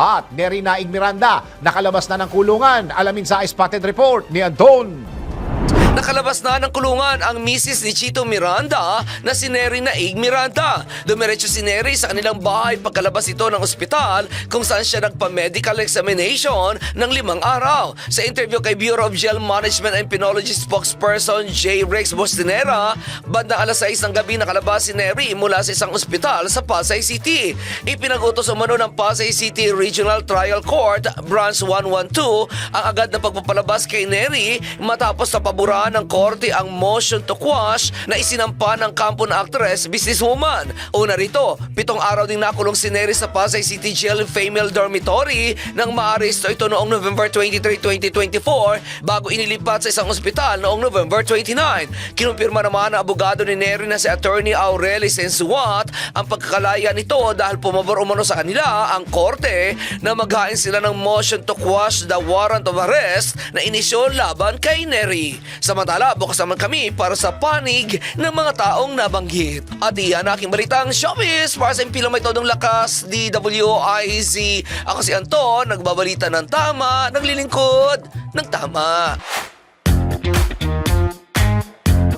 At Neri Naig Miranda, nakalabas na ng kulungan. Alamin sa Spotted Report ni Anton. Nakalabas na ng kulungan ang misis ni Chito Miranda na si Neri Naig Miranda. Dumiretso si Neri sa kanilang bahay pagkalabas ito ng ospital kung saan siya nagpa-medical examination ng limang araw. Sa interview kay Bureau of Jail Management and Penology spokesperson J. Rex Bostinera, bandang alas 6 ng gabi nakalabas si Neri mula sa isang ospital sa Pasay City. Ipinagutos umano ng Pasay City Regional Trial Court Branch 112 ang agad na pagpapalabas kay Neri matapos na paburahan ng korte ang motion to quash na isinampa ng kampo na actress businesswoman. Una rito, pitong araw din nakulong si Neri sa Pasay City Jail Female Dormitory nang maaresto ito noong November 23, 2024 bago inilipat sa isang ospital noong November 29. Kinumpirma naman ng abogado ni Neri na si Attorney Aureli Sensuat ang pagkakalaya nito dahil pumabor umano sa kanila ang korte na maghain sila ng motion to quash the warrant of arrest na inisyo laban kay Neri. Samantala, bukas naman kami para sa panig ng mga taong nabanggit. At iyan aking balitang showbiz para sa impilang may todong lakas, DWIZ. Ako si Anton, nagbabalita ng tama, naglilingkod ng tama.